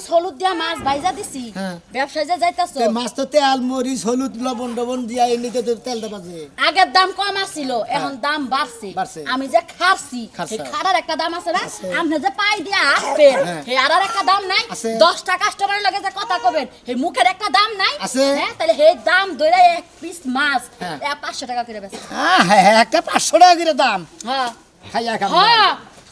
মরিচ হলুদ দিয়া মাছ ভাইজা দিছি। হ্যাঁ। ব্যবসায় যে যাইতাছ। মাছ তো তেল মরিচ হলুদ লবণ টবণ দিয়া এমনিতে তো তেলটা বাজে। আগের দাম কম আছিল এখন দাম বাড়ছে। হ্যাঁ। আমি যে খারছি খারার একটা দাম আছে না? আপনি যে পাই দিয়া আসবেন হ্যাঁ। হে আর একটা দাম নাই। আছে। দশটা কাস্টমারের লগে যে কথা কবেন হে মুখের একটা দাম নাই। হ্যাঁ তাহলে হে দাম ধরে এক পিস মাছ হ্যাঁ। এ পাঁচশো টাকা করে বেচে। হ্যাঁ হ্যাঁ হ্যাঁ, একটা পাঁচশো টাকা করে দাম। হ্যাঁ। হ্যাঁ।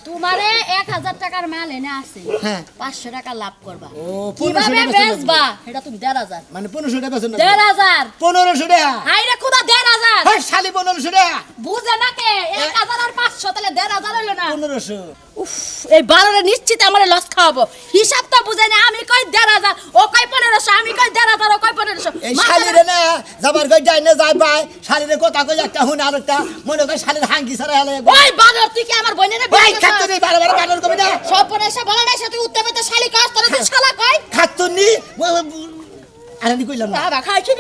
তোমারে এক হাজার টাকার মাল এনে আছে। হ্যাঁ। পাঁচশো টাকা লাভ করবা। ও, কীভাবে বেচবা? এটা তুমি দেড় হাজার। মানে পনেরোশো টাকা বেতন দেড় হাজার। পনেরোশো টাকা। হাই রে খুদা দেড় হাজার। শালি পনেরোশো টাকা। বুঝে না কে? এক হাজার আর পাঁচশো তাহলে দেড় হাজার হইল না। পনেরোশো। এই বারোরে নিশ্চিত আমার লস খাওয়াবো। হিসাব তো বুঝে না আমি কই দেড় হাজার ও কই পনেরোশো আমি কই দেড় হাজার ও কই পনেরোশো। এই শালিরে না যাবার কই যাই না যাই পাই শালিরে কথা কই একটা হুন আর একটা মনে কই শালির হাঙ্কি ছাড়া হেলে ওই বারোর তুই কি আমার বোনের ভাই খাচ্ছ নি বারে বারে বানর কবি না। সব পরে এসে বলে না তুই পেতে শালি কাজ তোর তুই শালা কই খাচ্ছ নি আরে নি কইলাম না। বাবা খাইছি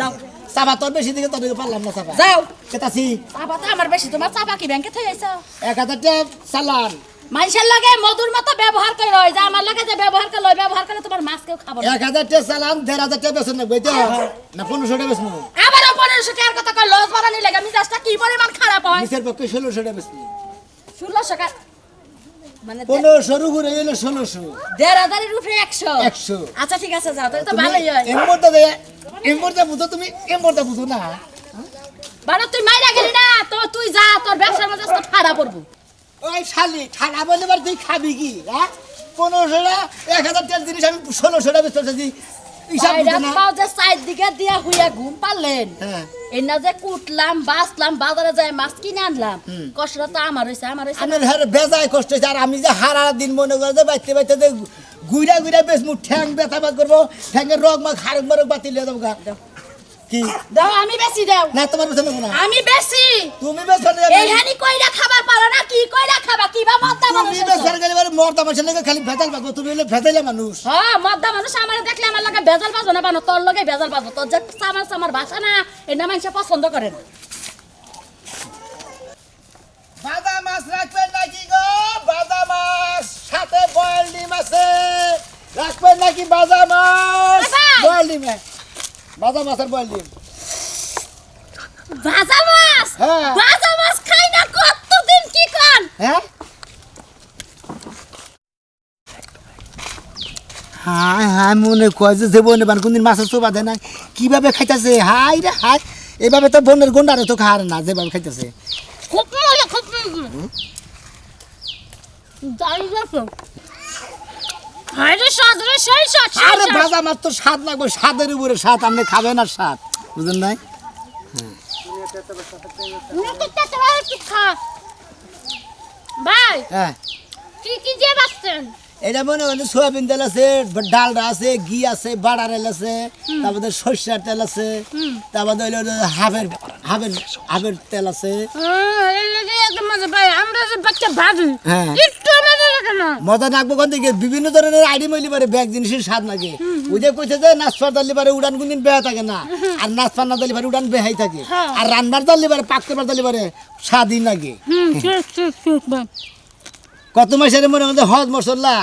যাও। চাপা তোর বেশি দিকে দিকে পারলাম না চাপা যাও। কেতাছি চাপা তো আমার বেশি তোমার চাপা কি ব্যাংকে থেকে আইছো? এক হাজার টাকা চালান। মানুষের লগে মধুর মতো ব্যবহার করে রয় যে আমার লগে যে ব্যবহার করে লয় ব্যবহার করে তোমার মাছ কেউ খাব এক হাজার টাকা চালান দেড় হাজার টাকা বেতন নেব তো না পনেরোশো টাকা বেতন আবারও পনেরোশো টাকার কথা কয় লস বাড়ানি লেগে মিজাজটা কি পরিমাণ খারাপ হয়? নিচের পক্ষে ষোলোশো টাকা বেতন ষোলোশো টাকা পনেরোশোর উপরে এলো ষোলোশো। দেড় হাজারের উপরে একশো। একশো। আচ্ছা ঠিক আছে যাও তো ভালোই হয়। এম্বরটা দে এম্বরটা বুঝো তুমি এম্বরটা বুঝো না। বারো তুই মাইরা গেলি না? তো তুই যা তোর ব্যবসার মধ্যে তো ফাড়া পড়ব। ওই শালি ঠান্ডা বলে তুই খাবি কি হ্যাঁ? পনেরোশো এক হাজার টাকার জিনিস আমি ষোলোশো টাকা বেতন চাচ্ছি হিসাব বুঝো না। পাও যে সাইড দিকে দিয়া হুইয়া ঘুম পারলেন এনা যে কুটলাম বাসলাম বাজারে যায় মাছ কিনে আনলাম কষ্টটা তো আমার হয়েছে আমার হয়েছে আমার হ্যাঁ বেজায় কষ্ট হয়েছে আর আমি যে হারা দিন মনে করে যে বাইতে বাইতে যে গুইরা গুইরা বেশ মুখ ঠ্যাং ব্যথা বাদ করব ঠ্যাংয়ের রোগ মাখ হাড় মরক বাতিল দিয়ে দেবো গা। কি? দাও আমি বেশি দাও। না তোমার বেতন নেব না। আমি বেশি। তুমি বেতন এই হানি কইরা খাবার পারো না কি কইরা খাবা? কি বা মদ্দা মানুষ তুমি বেতন গেলে এবারে মর্দা মানুষের লেগে খালি ভেজাল পাবো তুমি হলে ভেজাইলে মানুষ। হ্যাঁ মদ্দা মানুষ আমার দেখলে আমার লাগে বেজাল বাজো না বানো তোর লগে বেজাল বাজো তোর যে সামার সামার ভাষা না এটা মানুষ পছন্দ করে না। বাদা মাছ রাখবেন নাকি গো? বাদা মাছ সাথে বয়েল ডিম আছে। রাখবেন নাকি বাজা মাছ! বয়েল ডিম। বাজা মাছের বয়েল ডিম। ভাজা মাছ? হ্যাঁ। ভাজা মাছ খাই না কতদিন কি কন? হ্যাঁ? হাই হাই মনে কয় যে যে বনে বান কোনদিন মাছের চোবা দেয় না কীভাবে খাইতেছে? হাই রে হাই এভাবে তো বনের গন্ডারে তো খাওয়ার না যেভাবে খাইতেছে। খুব মজা খুব মজা। লাগছে স্বাদ রে সেই স্বাদ আরে ভাজা মাছ তো স্বাদ লাগবে স্বাদের উপরে স্বাদ আপনি খাবেন আর স্বাদ বুঝলেন নাই? ভাই হ্যাঁ। কি কি দিয়ে বাঁচছেন এটা মনে হয় সোয়াবিন তেল আছে ডালডা আছে ঘি আছে বাড়ার তেল আছে তারপরে সর্ষার তেল আছে তারপরে হইল হাফের হাফের হাফের তেল আছে। হ্যাঁ। মজা নাকবো কোন? দিকে? বিভিন্ন ধরনের আইডি মইলি পারে ব্যাগ জিনিসের স্বাদ লাগে। ওই যে কইছে যে নাচপার দালি পারে উড়ান কোনদিন বেহা থাকে না। আর নাচপার না দালি পারে উড়ান বেহাই থাকে। আর রান্নার দালি পারে পাক করবার দালি পারে স্বাদই লাগে। কত মাসের মনে মধ্যে হজ মশলা?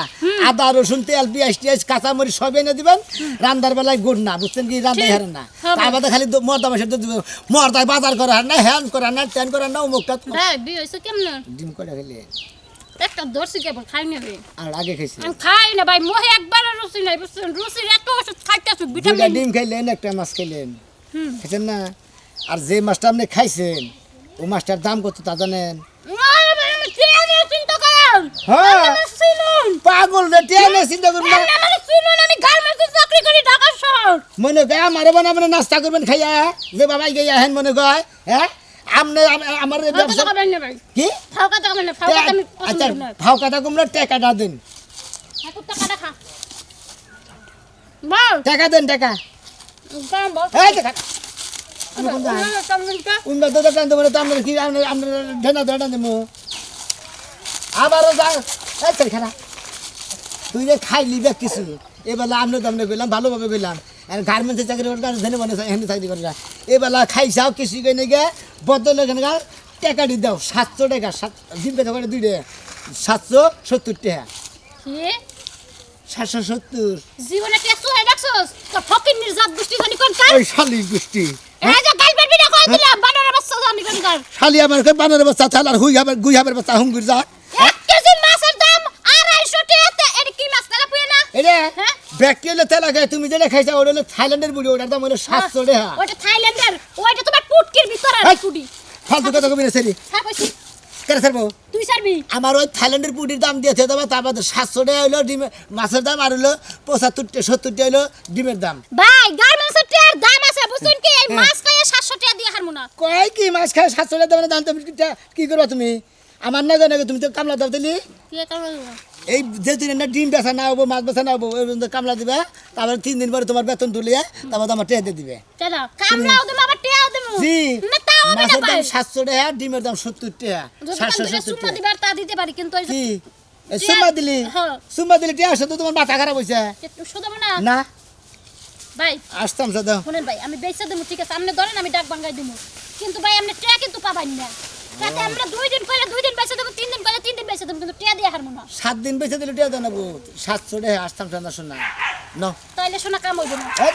আদা রসুন তেল পেঁয়াজ টিয়াজ কাঁচামরিচ সব এনে দিবেন। রান্নার বেলায় গুড় না বুঝছেন কি? রান্নাই হারেন না। বাদে খালি মর্দা মাসের দুধ। মর্দায় বাজার করে হার না হ্যান করে না ত্যান করে না অমুকটা ডিম করে খেলে একটা দর্শি কেবল খাই নেবে আর আগে খাইছি? আমি খাই না ভাই মোহে একবার রুচি নাই বুঝছেন? রুচির এত ওষুধ খাইতেছো ভিটামিন। ডিম খাইলেন একটা মাছ খাইলেন। খাইছেন না? আর যে মাছটা আপনি খাইছেন ও মাছটার দাম কত তা জানেন? চিন্তা করেন হ্যাঁ। পাগল রে টেনে চিন্তা করুন না। আমি গার্মেন্টসে চাকরি করি ঢাকা শহর। মনে কয় আমারে বানাবেন নাস্তা করবেন খাইয়া যে বাবাই গিয়ে হেন মনে কয় হ্যাঁ। আমনে আমার ব্যবসা কি? ফাঁকা টাকা দেন না ফাঁকা আমি আচ্ছা করি না ভাও টাকাটা দেন। টাকাটা খা। বল। টাকা দেন টাকা। এই টাকা উন্নত তো টান দেবো তো আমরা কি আমরা আমরা ঢেনা ধরে দেবো আবারও যা। এই চল তুই যে খাইলি বেশ কিছু। এবেলা তো আমরা গেলাম ভালোভাবে গেলাম আর গার্মেন্টসে চাকরি করতে ধরে মনে হেন চাকরি করে এবেলা খাইছাও কিছু কেনে গে। বদল এখানে টাকা দিয়ে দাও সাতশো টাকা সাত পেতে করে দুই টাকা। সাতশো সত্তর টাকা। সাতশো সত্তর। জীবনে টেস্ট হয়ে দেখছস? তো ফকির নির্জাত গোষ্ঠী জানি কোন কার ওই শালি গোষ্ঠী। এই যে গাল পারবি না কই দিলাম বানরের বাচ্চা জানি কোন কার শালি আমার বানরের বাচ্চা চাল আর হুই হাবের গুই হাবের বাচ্চা হুঙ্গুর যা এক কেজি মাছের দাম আড়াইশো টাকা এটা কি মাছ তারা এটা হ্যাঁ? তেলা তুমি যেটা খাইছা ওটা হলো থাইল্যান্ডের বুড়ি ওটার দাম হলো সাতশো টাকা ওটা থাইল্যান্ডের ওইটা তোমার পুটকির ভিতরে! ফালতু কথা কবি না সেরি। হ্যাঁ কেন স্যার তুই সারবি আমার ওই থাইল্যান্ডের পুটির দাম দিয়েছে তবে তারপর সাতশো টাকা হলো ডিমের মাছের দাম আর হলো পঁচাত্তর সত্তর টাকা হলো ডিমের দাম। ভাই গার্মেন্টসের দাম আছে বুঝছেন কি? এই হ্যাঁ। মাছ খাইয়ে 700 টাকা দিয়ে হারমু না। কয় কি মাছ খায় সাতশো টাকা দাম তুমি কি- কি করবা তুমি? আমার না জানে তুমি তো কামলা দাও দিলি। এই যে দিন না ডিম বেচা না হব মাছ বেচা না হব কামলা দিবে তারপরে তিন দিন পরে তোমার বেতন তুলিয়ে তারপর আমার দিয়ে দিবে। জি মাছের দাম সাতশো টাকা ডিমের দাম সত্তর টাকা সাতশো সত্তর টাকা। তা দিতে পারি কিন্তু সুম্মা দিলি? হ্যাঁ। সুম্মা দিলি টিয়া তোমার মাথা খারাপ হয়েছে না? না। ভাই আসতাম সাদা শুনেন ভাই আমি বেচে দেবো ঠিক আছে। আপনি ধরেন আমি ডাক বাঙ্গাই দেবো। কিন্তু ভাই আপনি টিয়া কিন্তু পাবেন না। তাতে আমরা দুই দিন করে দুই দিন বেচে দেবো তিন দিন করে তিন দিন বেচে দেবো কিন্তু টিয়া দিয়ে হারমু না। সাত দিন বেঁচে দিলে টিয়া জানাব সাতশো টাকা আসতাম সাদা শোনা ন। তাইলে শোনা কাম হইব না। এই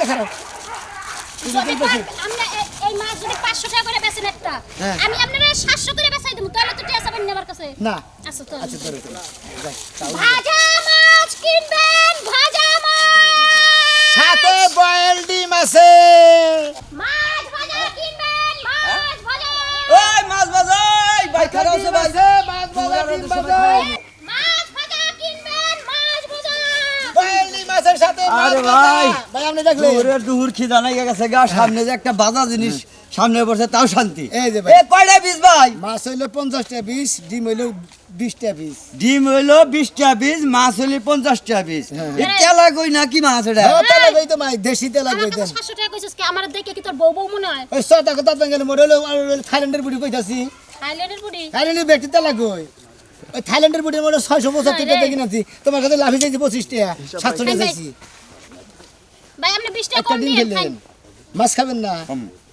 যদি আমরা এই মাছ যদি পাঁচশো টাকা করে বেচেন একটা হ্যাঁ। আমি আপনারা সাতশো করে বেচাই দেবো তাহলে তো টিয়া চাবেন না আমার কাছে। না। আচ্ছা তো আচ্ছা ধরো। ভাজা মাছ কিনবেন ভাজা মাছ! সাথে বয়েল ডিম আছে। মাছ ভাজা কিনবেন মাছ ভাজা! ওই ভাই খারাপ আছে ভাই মাছ ভাজা, ডিম ভাজা। মাছ ভাজা কিনবেন। মাছ ভাজা বয়েল ডিম সাথে আরে ভাই। ভাই আপনি দেখলেন? দুহুরের দুহুর খিদা নাই গেছে গা সামনে যে একটা বাজা জিনিস সামনে বসে তাও শান্তি। এই যে ভাই। কয়টা পিস ভাই? মাছ হইল পঞ্চাশটা পিস ডিম হইল বিশটা পিস ডিম হইল বিশটা পিস মাছ হইল পঞ্চাশটা পিস হ্যাঁ। এ তেলা কই না কি মাছ এটা? তেলা গই তো মাই দেশি তেলা আমার গই কাছে দেন টাকা কইছিস কি? আমার দেখে কি তোর বউ বউ মনে হয়? ওই ছটা কথা তো গেলে মরে হলো থাইল্যান্ডের বুড়ি কইতাছি। থাইল্যান্ডের বুড়ি থাইল্যান্ডের ব্যক্তি তেলা ওই থাইল্যান্ডের বুড়ি মনে ছয়শো পঁচাত্তর। টাকা কিনাছি তোমার কাছে লাভি যাইছি পঁচিশ টাকা সাতশো টাকা টাকা একটা ডিম খেলেন মাছ খাবেন না।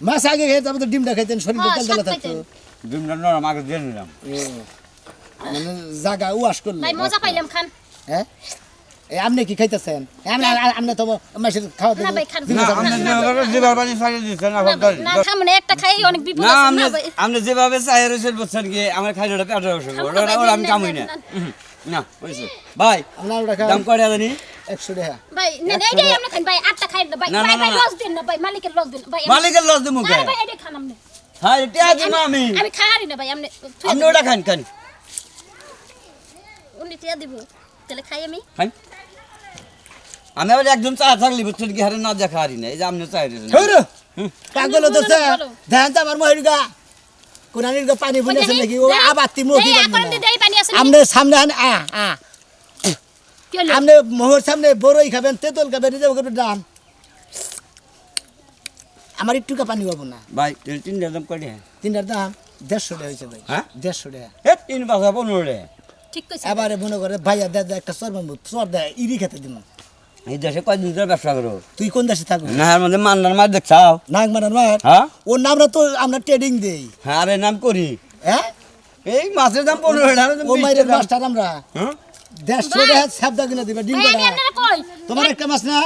মাছ আগে খেয়ে তারপর তো ডিমটা খাইতেন শরীরে হ্যাঁ, তেল তেলা থাকতো। ডিমটা নরম আগে দিয়ে নিলাম। মানে জাগা উয়াস করলে। ভাই মজা পাইলাম খান। হ্যাঁ? আপনি কি খাইতেছেন? আপনি আপনি তো মাসের খাওয়া না ভাই, খান। যেভাবে পানি ছাড়িয়ে দিচ্ছেন না না সামনে একটা খাই অনেক বিপদ আছে। আপনি না ভাই। আপনি যেভাবে চাই রয়েছেন বলছেন কি আমার খাইলে পেটের অসুখ ওটা আমি কামই না, না না। উহুম, না বুঝছি ভাই আপনার ওটা খান। দাম কয়টা জানি? একশো টাকা। ভাই না না, এইটাই আপনি খান ভাই আটটা খাই না ভাই না, না, ভাই না, ভাই না। লস দিন না ভাই মালিকের লস দিন আমি- মালিকের লস দেবো না কে? ভাই এটাই খান আপনি। হ্যাঁ এটা দিব আমি। আমি খাই না ভাই আপনি আপনি ওটা খান খান। উনি টিয়া দিব। তাহলে খাই আমি। খান। আমি আবার একজন চা থাকলে বুঝছেন কি? হারে না দেখা হারি না এই যে আপনি চাই পাগল বলো। ধ্যান তো আমার মহির গা। কোরআনির গা পানি বলেছে নাকি? ও পানি আছে নাকি? আমনে সামনে আন আ আ। কি? আমনে মোহর সামনে বড়ই খাবেন তেঁতুল খাবেন নিজে করবেন দাম আমার একটু কা পানি পাবো না। ভাই তিন তিন দাম কয়টা? তিনটার দাম দেড়শো টাকা হয়েছে ভাই। হ্যাঁ? দেড়শো টাকা। তিন পাঁচা পনেরো রে ঠিক কইছে। এবারে মনে করে ভাইয়া দে দে একটা চর মামু চর দেয় ইরি খেতে দিব এই দেশে কয়দিন ধরে ব্যবসা করো? তুই কোন দেশে থাকবি? না এর মধ্যে মান্নার মাছ দেখছাও নাক মারার মার হ্যাঁ। ওর নামটা তো আমরা ট্রেডিং দেই। হ্যাঁ আরে নাম করি? হ্যাঁ? এই মাছের দাম পনেরো টাকা ও মাইরের মাস্টার আমরা। হ্যাঁ? দেড়শো। টাকা সাবদা কিনে দিবে ডিম তোমার একটা মাছ না?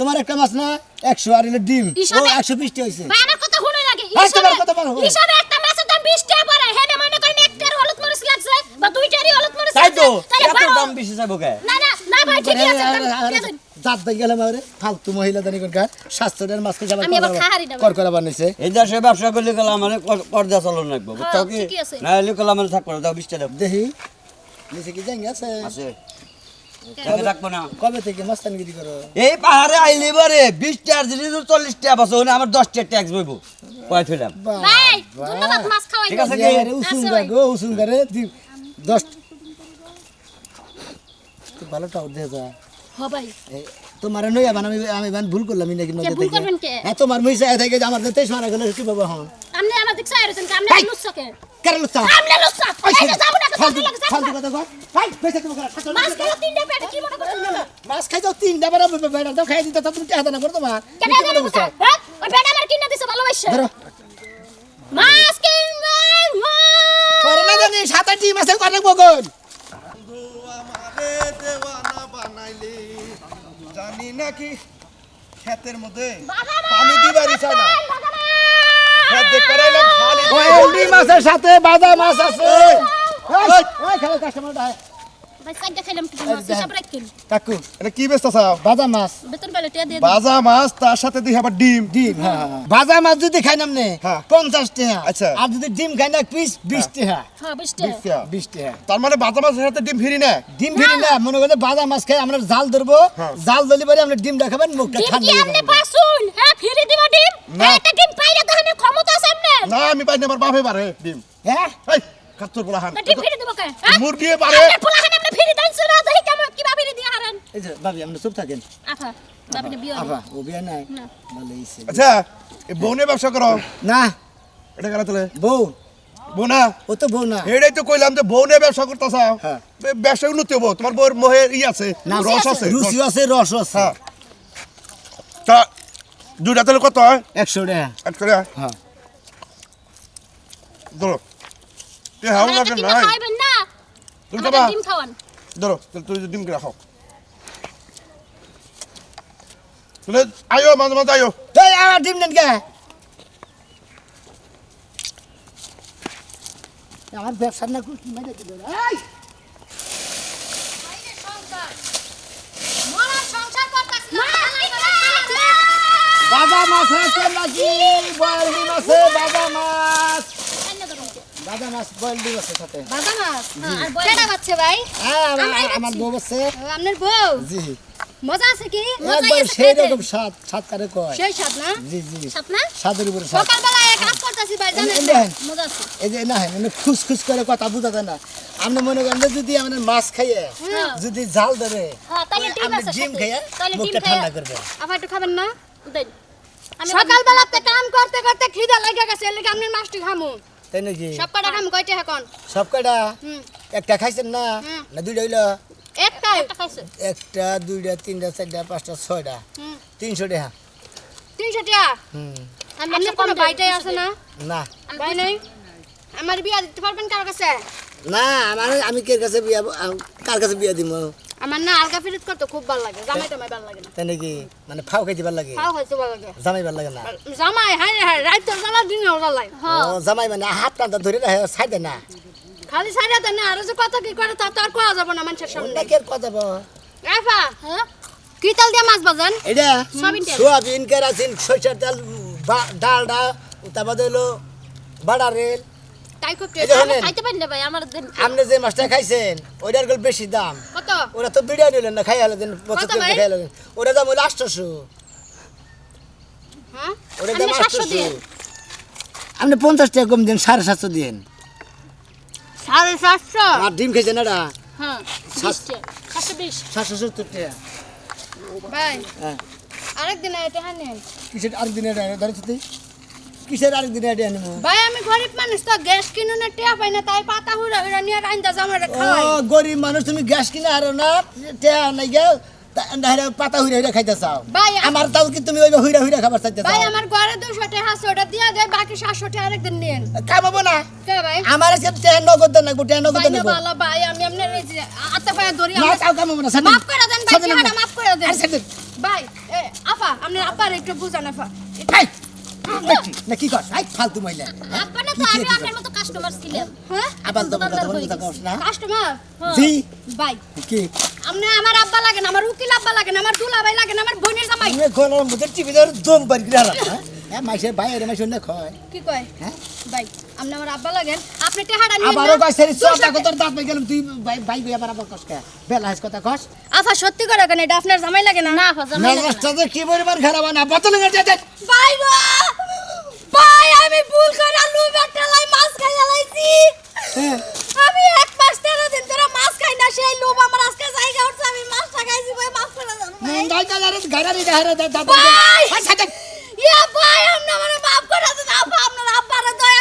তোমার একটা মাছ না? একশো আর এলে ডিম। ও একশো বিশটি হয়েছে। ভাই আমার কথা শুনে লাগে ভাই, হিসাবে তোমার কথা বলো। হিসাবে একটা মাছের দাম 20 টাকা পড়ে। হেনে মনে করেন একটার হলুদ মরিচ লাগছে বা দুইটারই হলুদ মরিচ তাই তো। এত দাম বেশি যাব কে? না না না ভাই ঠিকই আছে দাম দিয়ে দিন। দাঁত দাই গেলাম আরে ফালতু মহিলা দানি কোনকার স্বাস্থ্যের মাছ খেয়ে আমি আবার খাহারি না ভাই। কর করা বানিয়েছে এই দেশে ব্যবসা করলে গেলে আমার কর্জা চালন লাগবে বুঝছ কি? ঠিকই আছে। না এলে গেলে আমার থাকব না দাও বিশটা দাও। দেখি নিচে কি জাঙ্গি আছে? আছে। তাকে রাখব না। কবে থেকে মাস্তানগিরি করো? এই পাহাড়ে আইলে বারে বিশ টাকার জিনিস চল্লিশ টাকা বছর আমার দশ টাকা ট্যাক্স বইব কয় ফেলাম। ঠিক আছে, গা দশ দিয়ে যা। হ ভাই। এই, তোমার নই আবার আমি আমি বান ভুল করলাম নাকি নজর ভুল থেকে করবেন কে? হ্যাঁ তোমার মইসা থেকে আমার গেল কি বাবা হন? আপনি আমার দিক চাই রয়েছেন আপনি ভাই। লুচ্ছাকে কারণ লুচ্চা? আপনি এই যে যাব না কথা লাগে ফালতু কথা কর ভাই পয়সা তুমি কর মাছ টাকা তিনটা পেটে কি মনে মাছ তিনটা বেড়া বেড়া দাও খাই দিতে তুমি টাকা না কেন তুমি মনে করছ? হ্যাঁ? ওই বেটা আমার কিনে দিছে ভালোবাসা। ধরো। মাছ না জানি সাত আট মাসে কনেক বগল নাকি ক্ষেতের মধ্যে পানি দিবার ইচ্ছা না খালি ওই মাছের সাথে বাজা মাছ আছে ওই, ওই কাকু এটা কি বেচতে চাও বাজা মাছ। বেতন পেলে টিয়া দিয়ে বাজা মাছ তার সাথে দিই আবার ডিম। ডিম হ্যাঁ। হ্যাঁ। বাজা মাছ যদি খাই নামনে হ্যাঁ। পঞ্চাশ টাকা আচ্ছা। আর যদি ডিম খাই না পিস বিশ টাকা হ্যাঁ বিশটা বিশটা। বিশ টাকা তার মানে বাজা মাছের সাথে ডিম ফিরি না? ডিম ফিরি না মনে করতে বাজা মাছ খাই আমরা জাল ধরবো। জাল ধরলে পরে আমরা ডিম দেখাবেন মুখটা ডিম ঠান্ডা আপনি পাসুন হ্যাঁ ফিরে দিব ডিম। না। হ্যাঁ একটা ডিম পাইলে তো আমি ক্ষমতা আছে আপনার। না আমি পাই না আমার বাপে পারে ডিম। হ্যাঁ? এই কাত্তর বলা ডিম ফিরে দিব কে? মুরগি পারে। ফিরে দেন সুরা দেখি কেমন কি ভাবে দিয়ে হারান? এই যে ভাবি আপনি চুপ থাকেন। আফা আপনি বিয়ে আবা ও বিয়া নাই। না। ভালো হইছে। আচ্ছা এই বউনে ব্যবসা করো। না। এটা কেন তাহলে বউ। বউ না? ও তো বউ না। এটাই তো কইলাম যে বউ নিয়ে ব্যবসা করতে চাও হ্যাঁ। বে- ব্যবসা উন্নতি হব। তোমার বউর মোহে ই আছে না, রস আছে রুচি আছে রস। আছে হ্যাঁ। তা দুইটা তাহলে কত হয়? একশো টাকা। এক করে? হ্যাঁ। ধরো। তুই না কেন কি নাই। না। তুমি খাবা? ডিম খাওয়ান। ধরো তুই ডিম খাও। তাহলে আয়ো মাঝে মাঝে আয়ো। এই আমার ডিম দেন কে? আমার ব্যবসা না কি মেরে দিল এই বাবা মাছ আছে নাকি? বাবা মাছ। বাবা মাছ বয়েল ডিম সাথে। বাজা মাছ আর বড়টা বাচ্চা ভাই? হ্যাঁ আমার আমার বউ আছে আপনার বউ? জি। মজা আছে কি? একবার সেই রকম স্বাদ স্বাদ করে কয়? সেই স্বাদ না? জি জি। সাত না? স্বাদের উপরে স্বাদ। সকালবেলা এক কাজ করতেছি ভাই জানেন? মজা আছে। এই যে না মানে খুস খুস করে কথা বুঝা যায় না। আপনি মনে করেন যদি আমাদের মাছ খাইয়ে যদি জাল ধরে হ্যাঁ তাহলে ডিম আছে ডিম খাইয়ে মুখটা খাইয়া ঠান্ডা করবে আবার একটু খাবেন না? দেন সকালবেলাতে কাম করতে করতে খিদা লাগে গেছে এর লাগি আপনি মাছটি খামু। তাই নাকি? সব কটা খামু কয়টা এখন? সব কটা একটা খাইছেন না? না দুইটা হইল? একটা খাইছে। একটা দুইটা তিনটা চারটা পাঁচটা ছয়টা। হুম। তিনশো টাকা। তিনশো টাকা? হুম। আমি আপনার কোনো বাইটাই আছে না? না। বাই নাই? আমার বিয়া দিতে পারবেন কারও কাছে? না আমার আমি কে কাছে বিয়া কার কাছে বিয়া দিব আমার না আলগা ফিরিত করতে খুব ভালো লাগে জামাই টামাই ভালো লাগে না। তাই নাকি? মানে ফাও খাইতে ভালো লাগে? খাওয়া হয়েছে ভালো লাগে। জামাই ভালো লাগে না? জামাই হাই হাই রাইত জ্বালা দিন জ্বালা লাগে। ও জামাই মানে হাত টানটা ধরে রাখে দেয় না? খালি সাইডে দেন না আর যে কত কি করে তা তো আর কোয়া যাব না মানুষের সামনে। অনেকের কথা বল আফা হ্যাঁ? কি তাল দিয়ে মাছ বাজান এটা সয়াবিন কেরাসিন সরষের তেল ডালডা তারপরে হলো বাড়া রেল। আপনি যে মাছটা খাইছেন ওইটার গল্প বেশি দাম। ওরা তো বিড়িয়া নিলেন না খাই হলেন পঁচাত্তর খাই হলেন ওটা দাম হলো আটশোশো। হ্যাঁ? ওটা দাম সাতশো আটশোশো। দিন। আপনি পঞ্চাশ টাকা কম দিন সাড়ে সাতশো দিন সাড়ে সাতশো? আর ডিম খেয়েছেন এটা হ্যাঁ সাত- বিশটা সাতশো সত্তর টাকা। ভাই হ্যাঁ। আরেকদিন এটা নেন। কিসের আরেকদিন এটা ধরেছি কিসের আরেকদিন এটা ভাই আমি গরিব মানুষ তো গ্যাস কিনুন টিয়া পাই না তাই পাতা হুড়া হুড়া নিয়ে রাইন্দা জামাই ও খাওয়াই গরিব মানুষ তুমি গ্যাস কিনে আরও না টেয়া নাই গে পাতা হুইরা হুইরা খাইতে চাও। ভাই, আমার তাও কি তুমি ওই হুইরা হুইরা খাবার চাইতে ভাই চাও? আমার ঘরে টাকা ওটা দিয়ে বাকি সাতশো টাকা আরেকদিন নিন খাব না। কে ভাই? আমার আজকে টেয়া নগদ দেন নাকবো টেয়া নগদ দেন ভালো ভাই আমি যে আতে পায়ে ধরি না তাও কামাবো না মাফ করে দেন ভাই মাফ করে দেন। ভাই এ আপা আপনার আপার একটু বুঝান আপা দেখি না কি ফালতু মহিলা। আপনার না তো কি আমি আপনার মতো কাস্টমার ছিলাম হ্যাঁ? আবার তো কথা দোকানদার কস না। কাস্টমার জি। ভাই কি? আমার আব্বা লাগেন আমার উকিল আব্বা লাগেন আমার দুলা ভাই লাগেন আমার বোনের জামাই। তুমি গলার মধ্যে টিভি ধরে দম পারি গিরা হ্যাঁ? মাইসে বাইরে মাইসে না খয়। কি কয়? হ্যাঁ? ভাই আপনি আমার আব্বা লাগেন আপনি টেহাটা নিয়ে আবারও কয় সেরি সব টাকা তোর দাঁত গেলাম তুই ভাই ভাই গই আবার আবার কস কে? বেলা হাস কথা কস? আফা সত্যি করে কেন এটা আপনার জামাই লাগে না? না ফাজা মেজাজটা যে কি পরিমাণ খারাপ না বোতলে গেছে দেখ ভাই গো! ভাই আমি ভুল করে আলু বেটালাই মাছ খাই লাইছি। হ্যাঁ। আমি এক মাস তেরো দিন ধরে মাছ খাই না সেই লোভ আমার আজকে জায়গা উঠছে আমি মাছটা খাইছি ভাই মাছ করে দেন ভাই। গাই কালারে গাড়ারি দেহারে দাঁত ভাই! ইয়া ভাই আপনি আমার মাফ করে দেন আপা আপনার আব্বারে দয়া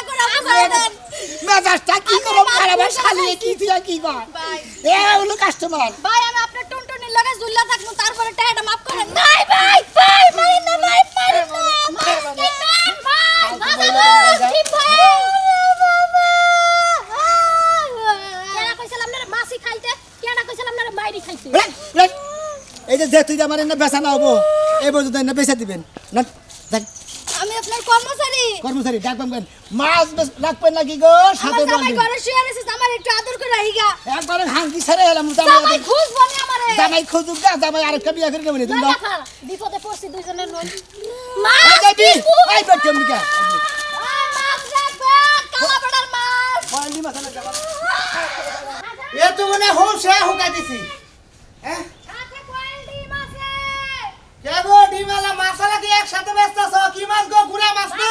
মেজাজটা কি করব খারাপ। কি তুই কি কর এ হলো কাস্টমার ভাই আমি আপনার টুনটুনির লগে ঝুল্লা থাকব তারপরে টাইটা মাফ করেন নাই ভাই ভাই মারি না ভাই মারি না মারি না ভাই দাদা ভাই কেনা কইছিলাম না মাছি খাইতে কেনা কইছিলাম না বাইরে খাইতে এই যে যে তুই আমার এনে বেচা না হব এই পর্যন্ত এনে বেচা দিবেন না দেখ, আমি আপনার কর্মচারী কর্মচারী ডাক বাংবেন মাছ রাখবেন নাকি গো? সাথে বলবেন ঘরে শুয়ে আছে আমার একটু আদর করে রাখিগা একবারে হাঙ্কি ছেড়ে এলাম জামাই খুঁজবো না আমারে। জামাই খুঁজুক না জামাই আরেকটা বিয়া করে নেবেন তুমি বিপদে পড়ছি দুইজনের নই মা যাবি এই বেটি অম্বিকা মাছ রাখবেন কালা বেড়ার মাছ। না এ তো মনে হোসে হুকা দিছি। হ্যাঁ? আছে। কে গো ডিমালা মাছালা কি একসাথে ব্যস্ত কি মাছ গো গুড়া মাছ না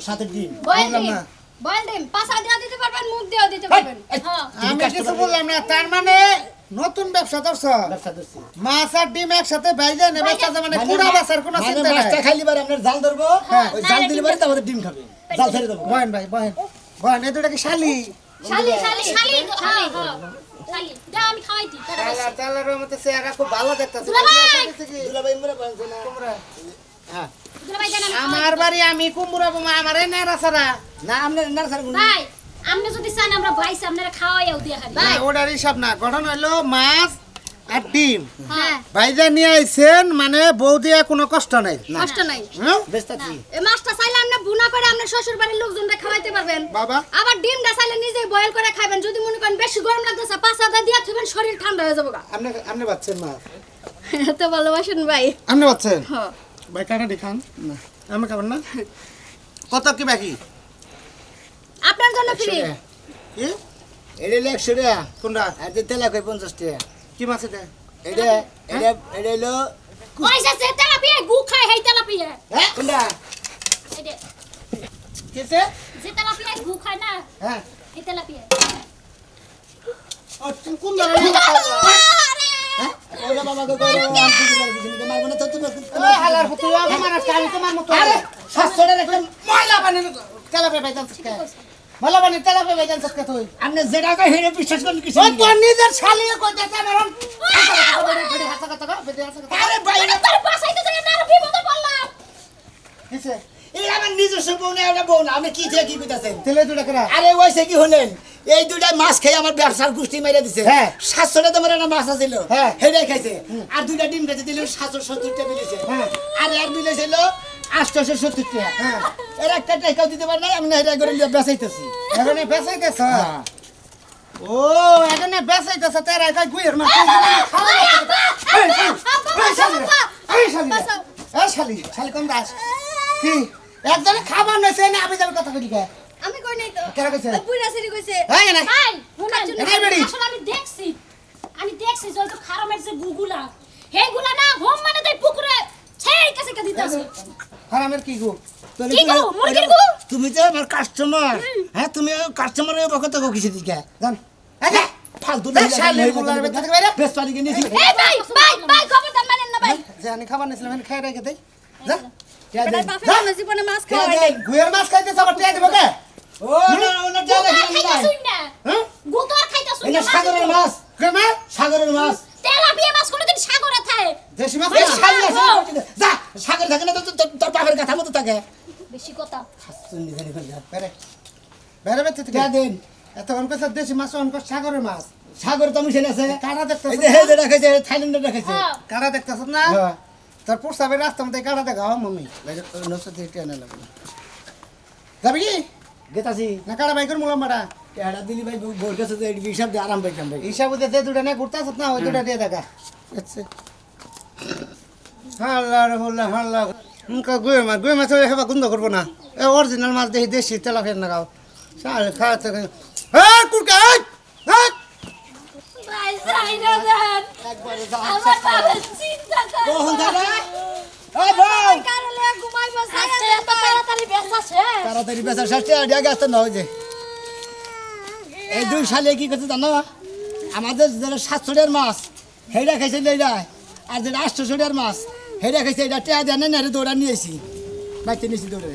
সাথে ডিম। বয়েল ডিম না। বয়েল ডিম। পাশা দিয়া দিতে পারবেন মুখ দিয়েও দিতে পারবেন। এই, হ্যাঁ। তুমি আমি কিছু বললাম না তার মানে নতুন ব্যবসা ধরছ? মাছ আর ডিম একসাথে বাইজে নে ব্যবসা মানে মানে পুরা মা- কোনো মানে চিন্তা মাছটা খাইলি বারে আপনার জাল ধরবো। হ্যাঁ। ওই জাল দিলে বারে তারপরে ডিম খাবে। জাল ছেড়ে দেবো। বহেন ভাই বহেন বহেন এই দুটা কি শালি? শালি শালি শালি হ্যাঁ হ্যাঁ। শালি যা আমি খাওয়াই দিই চেহারা খুব ভালো দেখতাছে। দুলাভাই! দুলাভাই মোরা বলছে না। হ্যাঁ। আমার বাড়ি আমি কুমড়া বোমা আমার নেড়া না আপনার না স্যার ভাই আপনি যদি চান আমরা ভাইস আপনারা খাওয়াইও দিয়ে ওটার হিসাব না। গঠন হইল মাছ আর ডিম ভাইজা নিয়ে আইছেন মানে বউ দিয়া কোনো কষ্ট নাই। কষ্ট নাই। হ্যাঁ? এই মাছটা চাইলে আপনি বুনা করে আপনার শ্বশুর বাড়ির লোকজনরা খাওয়াইতে পারবেন। বাবা। আবার ডিমটা চাইলে নিজেই বয়েল করে খাবেন যদি মনে করেন বেশি গরম লাগতেছে পাঁচ হাজার দিয়ে থুবেন শরীর ঠান্ডা হয়ে যাব আপনি আপনি বাচ্চেন মাছ এত ভালোবাসেন ভাই। আপনি বাচ্চেন ভাই কাটা দেখান না। আমি খাবেন না। কত কি বাকি? আপনার জন্য ফ্রি। কি? এটা একশো টাকা। কোনটা? আর তেলা কই পঞ্চাশ টাকা। কি মাছ এটা? এটা এটা এটা হলো পয়সা সে তেলাপিয়া গু খায় হেই তেলাপিয়া। হ্যাঁ কোনটা? এটা কিসে যে তেলাপিয়া গু খায় না হ্যাঁ। এই তেলাপিয়া। ও, তুমি কোন হ্যাঁ? ওরা বাবাকে করো আমি কিছু মারবো না? তো তুমি ওই হালার পুতু আমি মারাস আমি তোমার মতো আরে সাতশো টাকা ময়লা পানি তেলাপে ভাইজান সকে মানে তেলা পেবে ভাইজান সকে তুই আপনি যেটা কই হেরে বিশ্বাস করেন কিছু ওই তোর নিজের শালিয়ে কইতেছে আমার আরে ভাই তোর বাসাইতে যাই না আর বিপদে পড়লাম কিসে এই আমার নিজস্ব বউ না এটা বউ না। আপনি কি থেকে কি কইতাছেন তেলে দুটা করা। আরে ওইসে কি হলেন? এই দুইটা মাছ খেয়ে আমার ব্যবসার গুষ্টি মেরে দিছে। হ্যাঁ। সাতশো টাকা তোমার একটা মাছ আছিল। হ্যাঁ। হেডে খাইছে। আর দুইটা ডিম খেতে দিল সাতশো সত্তর টাকা মিলেছে। হ্যাঁ। আর এর বিলে ছিল আটশোশো সত্তর টাকা। এর একটা টাকাও দিতে পারে না আমি হেডে করে বেচাইতেছি। এখন বেসাইতেছ হ্যাঁ। ও এখন বেসাইতেছ তার একা গুয়ের মাছ এই শালি। শালি। কম দাস? কি? একজনে খাবার নইছে না আমি যাবে কথা কে? আমি কই নাই তো। কেরা কইছে? বুড়া সিরি কইছে। এই না ভাই এটাই বেড়ি। আসলে আমি দেখছি। আমি দেখছি যে ওই তো খারামের যে গুগুলা। হেগুলা না হোম মানে তাই পুকুরে ছেই কাছে কে দিতাছে হারামের কি গো? তাহলে কি তুমি- গো, মুরগির গো? তুমি তো আমার কাস্টমার হ্যাঁ তুমি কাস্টমারের বকত গো কিছু দিকে? জান। এই ফালতু এই শালি গুলার ভেতর থেকে বাইরে। বেশ পানি কিনেছি এই ভাই ভাই ভাই খবরদার মানেন না ভাই। জানি খাবার নিছিলাম আমি খাই রেখে দেই। যা। জীবনে মাছ খাওয়া নাই। গুয়ের মাছ খাইতেছ আবার টিয়া দিব কে? ও না ওনা কিনে খাইতাছুই না? হ্যাঁ? গু তো আর না? সাগরের মাছ। কে মা সাগরের মাছ। তেলাপিয়া মাছ কোনোদিন সাগরে থাকে। দেশি মাছ না? সাগর যা সাগর থাকে না তো তোর বাপের কথা মতো থাকে। বেশি কথা। শুনলি জানি কোন যা। বেরে। বেরে বেতে কে দেন। এতক্ষণ কইছে দেশি মাছ অন কর সাগরের মাছ। সাগর তো মিশে আছে কারা দেখতেছ এই যে হে যে রাখাইছে থাইল্যান্ডে রাখাইছে হ্যাঁ। কারা দেখতেছ না? হ্যাঁ তোর পুরসাবের রাস্তা মধ্যে কারা দেখাও মাম্মি। নসত আনা লাগবে যাবি কি? গেতাছি না কারা বাইকের মুলাম বাড়া এটা দিলি ভাই ভোর গেছে তো এই হিসাব দিয়ে আরাম পাইতাম ভাই। হিসাব যে যে দুটা নিয়ে ঘুরতেছ না ওই দুটা দিয়ে দেখা। আচ্ছা। হাল্লা রে হল্লা হাল্লা। মুখা গুয়ে মাছ গুয়ে মাছ হেবা গুন্দ করব না। এ অরিজিনাল মাছ দেখি দেশি তেলা ফের না গাও চাল খাওয়াতে হ্যাঁ কুরকা এই! ভাই না দেন। একবারে আমার চিন্তা করে। তাড়াতাড়ি বেসাছে তাড়াতাড়ি আইডিয়া ষাটটি নয় যে। এই দুই সালে কি করছে জানো? আমাদের যারা সাতশো টাকার মাছ হেডা খাইছে এইটা আর যেটা আটশো টাকার মাছ হেটা খাইছে এটা টেয়া দেয় না রে দৌড়া নিয়েছি বাইতে নিয়েছি দৌড়ে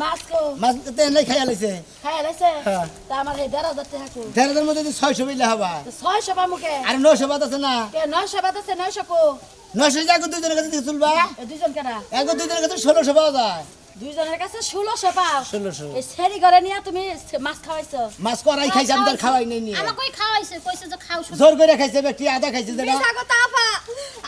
মাছ সভা মাছ তেন খাইয়া লাইছে। খাই লাইছে। তা আমার এই দেড় হাজার টাকা কো দেড় মধ্যে ছয়শো মিলে হবা। ছয়শো পা মুখে আর নশো বাদ আছে না। বাদ আছে নয়শো কো। নশো যাকে দুজনের কাছে থেকে তুলবা। এ কেনা এক দুজনের কাছে ষোলোশো পাওয়া যায়। দুইজনের কাছে ষোলোশো পাও। ষোলোশো। এই সেরি ঘরে নিয়ে তুমি মাছ খাওয়াইছো। মাছ করাই খাইছে আমি তার খাওয়াই নাই নিয়ে। আমাকে খাওয়াইছে কইছে যে খাও জোর করে খাইছে ব্যক্তি আদা খাইছে কথা আপা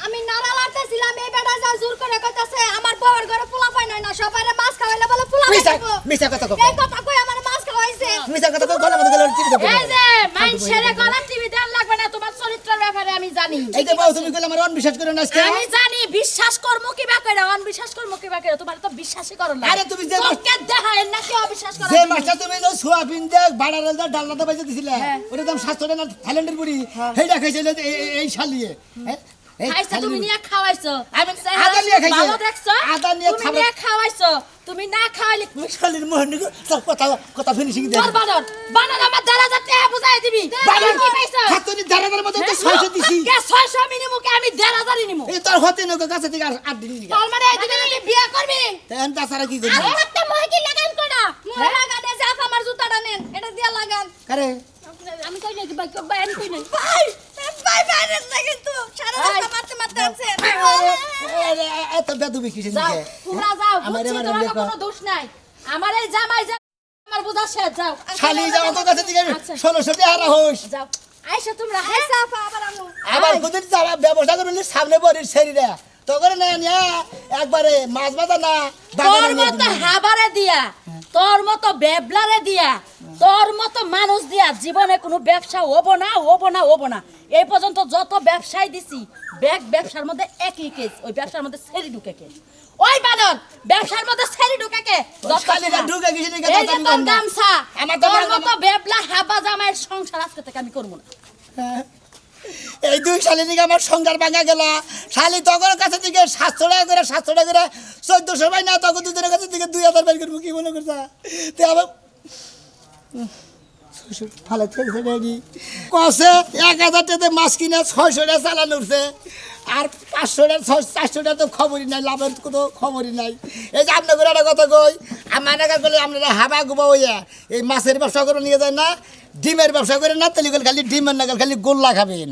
আমি নাড়া লাড়তেছিলাম এই বেটা যা জোর করে কইতাছে আমার বউর ঘরে পোলা পাই নাই না সবাইরে মাছ খাওয়াইলে বলে পোলা পাইবো মিশা কথা কও। এই কথা কই আমার মাছ খাওয়াইছে? মিশা কথা কও গলা মধ্যে গেলে দেবো এই যে মাইন ছেড়ে গলা টিভি দেন লাগবে না তোমার চরিত্রের ব্যাপারে আমি জানি। এই যে বাবু তুমি কইলে আমার অনবিশ্বাস করে না আজকে? আমি জানি বিশ্বাস করমু কি বা কইরা অনবিশ্বাস করমু কি বা কইরা তোমার তো বিশ্বাসই করো না। আরে তুমি যে মাছ- দেখায় নাকি অবিশ্বাস করো? যে মাছটা তুমি যে সোয়াবিন দিয়ে বাড়া দা ডালনাতে বাইজে দিছিলে হ্যাঁ। ওটা দাম সাতশো টাকা থাইল্যান্ডের বুড়ি সেইটা খাইছিল এই- এই- এই শালিয়ে। হ্যাঁ? খাইছো তুমি নিয়ে খাওয়াইছো। আমি আদা নিয়ে খাইছি। ভালো দেখছ? আদা নিয়ে তুমি নিয়ে খাওয়াইছো। তুমি না খাওয়াইলে ওই শালির মোহন সব কথা কথা ফিনিশিং দেয় তোর বানর বানর আমার হাজার টাকা বুঝাই দিবি। বাবা কি পাইছো হাতনি দাঁড়ানোর মধ্যে তো ছয়শো দিছি। কে ছয়শো আমি নিমু কে আমি দেড় হাজারই নিমু? এই তোর হতে নৌকা কাছে থেকে আর আট দিন লিগা তোর মানে এই দিনে তুই বিয়ে করবি? তেন তাছাড়া কি করবি? একটা মহিকি লাগান কোনা মোর লাগানে জাফ আমার জুতাটা নেন এটা দিয়া লাগান। কারে? আমি কই নাই ভাই আমি কই নাই। ভাই! ভাই ভাই না কিন্তু সারা রাস্তা মারতে মারতে আছে এত বেদবি কিসের যাও তোমরা যাও বুঝছি তোমার কোনো দোষ নাই। আমার এই জামাই যা আমার বুঝা শেষ যাও। খালি যাও তো কাছে থেকে আচ্ছা। টাকা হারা যাও। আইসা তোমরা হ্যাঁ? সাফা আবার আনো আবার কোথায় যাওয়া ব্যবস্থা করলে সামনে বড়ির শরীরে তো করে না একবারে মাছ বাঁধা না তোর মতো হাবারে দিয়া তোর মতো বেবলারে দিয়া তোর মতো মানুষ দিয়া জীবনে কোনো ব্যবসা হব না হব না হব না। এই পর্যন্ত যত ব্যবসায় দিছি ব্যাগ ব্যবসার মধ্যে একই কেস ওই ব্যবসার মধ্যে সেরি ঢুকে কে? ওই বানর ব্যবসার মধ্যে সেরি ঢুকে কে? যত শালিরা সময়। ঢুকে গেছে এই যে তোর গামছা তোর মতো বেবলা হাবা জামাইয়ের সংসার আজকে থেকে আমি করব না। এই দুই শালী থেকে আমার সংসার ভাঙা গেল। শালি তখন কাছে থেকে সাতশো টাকা করে, সাতশো টাকা করে, চোদ্দশো পাই না তখন দুজনের কাছে থেকে দুই হাজার বের করব, কি মনে করছা? তো আবার ফালে কষে এক হাজার টাকা মাছ কিনে ছয়শো টাকা চালান উঠছে। আর পাঁচশো টাকা ছয় চারশো টাকা তো খবরই নাই, লাভের কোনো খবরই নাই। এই যে আপনার করে একটা কথা কই, আমার একা করলে আপনারা হাবা গুবা হইয়া এই মাছের ব্যবসা করে নিয়ে যায় না, ডিমের ব্যবসা করে না তেলিগুলো খালি ডিমের নাগাল খালি গোল্লা খাবেন।